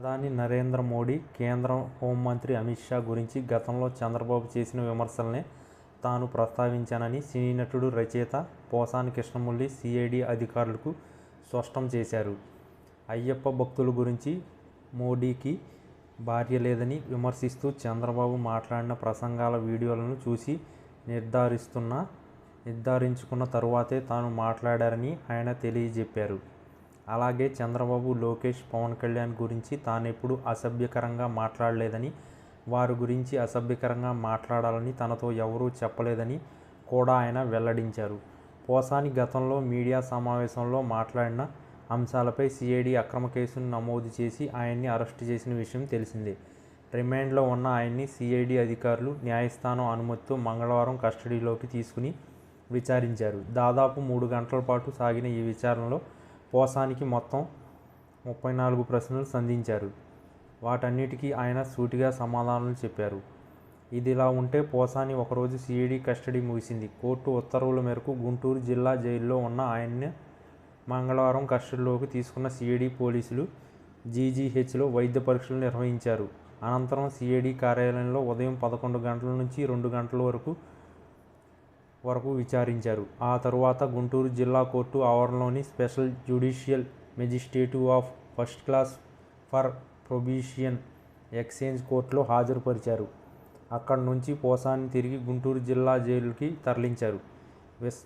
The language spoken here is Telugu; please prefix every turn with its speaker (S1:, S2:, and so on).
S1: ప్రధాని నరేంద్ర మోడీ కేంద్ర హోంమంత్రి అమిత్ షా గురించి గతంలో చంద్రబాబు చేసిన విమర్శలనే తాను ప్రస్తావించానని సినీ నటుడు రచయిత పోసాని కృష్ణమురళి సిఐడి అధికారులకు స్పష్టం చేశారు. అయ్యప్ప భక్తుల గురించి మోడీకి భార్య లేదని విమర్శిస్తూ చంద్రబాబు మాట్లాడిన ప్రసంగాల వీడియోలను చూసి నిర్ధారిస్తున్న నిర్ధారించుకున్న తరువాతే తాను మాట్లాడారని ఆయన తెలియజెప్పారు. అలాగే చంద్రబాబు లోకేష్ పవన్ కళ్యాణ్ గురించి తానెప్పుడు అసభ్యకరంగా మాట్లాడలేదని వారి గురించి అసభ్యకరంగా మాట్లాడాలని తనతో ఎవరూ చెప్పలేదని కూడా ఆయన వెల్లడించారు. పోసాని గతంలో మీడియా సమావేశంలో మాట్లాడిన అంశాలపై సిఐడి అక్రమ కేసును నమోదు చేసి ఆయన్ని అరెస్టు చేసిన విషయం తెలిసిందే. రిమాండ్లో ఉన్న ఆయన్ని సిఐడి అధికారులు న్యాయస్థానం అనుమతితో మంగళవారం కస్టడీలోకి తీసుకుని విచారించారు. దాదాపు మూడు గంటల పాటు సాగిన ఈ విచారణలో పోసానికి మొత్తం ముప్పై నాలుగు ప్రశ్నలు సంధించారు. వాటన్నిటికీ ఆయన సూటిగా సమాధానాలు చెప్పారు. ఇదిలా ఉంటే పోసాని ఒకరోజు సిఐడి కస్టడీ ముగిసింది. కోర్టు ఉత్తర్వుల మేరకు గుంటూరు జిల్లా జైల్లో ఉన్న ఆయన్ని మంగళవారం కస్టడీలోకి తీసుకున్న సిఐడి పోలీసులు జీజీహెచ్లో వైద్య పరీక్షలు నిర్వహించారు. అనంతరం సిఐడి కార్యాలయంలో ఉదయం పదకొండు గంటల నుంచి రెండు గంటల వరకు వరకు విచారించారు. ఆ తరువాత గుంటూరు జిల్లా court ఆవరణలోని special judicial magistrate of first class for prohibition exchange కోర్టులో హాజరుపరిచారు. అక్కడి నుంచి పోసాన్ని తిరిగి గుంటూరు జిల్లా జైలుకి తరలించారు. విస్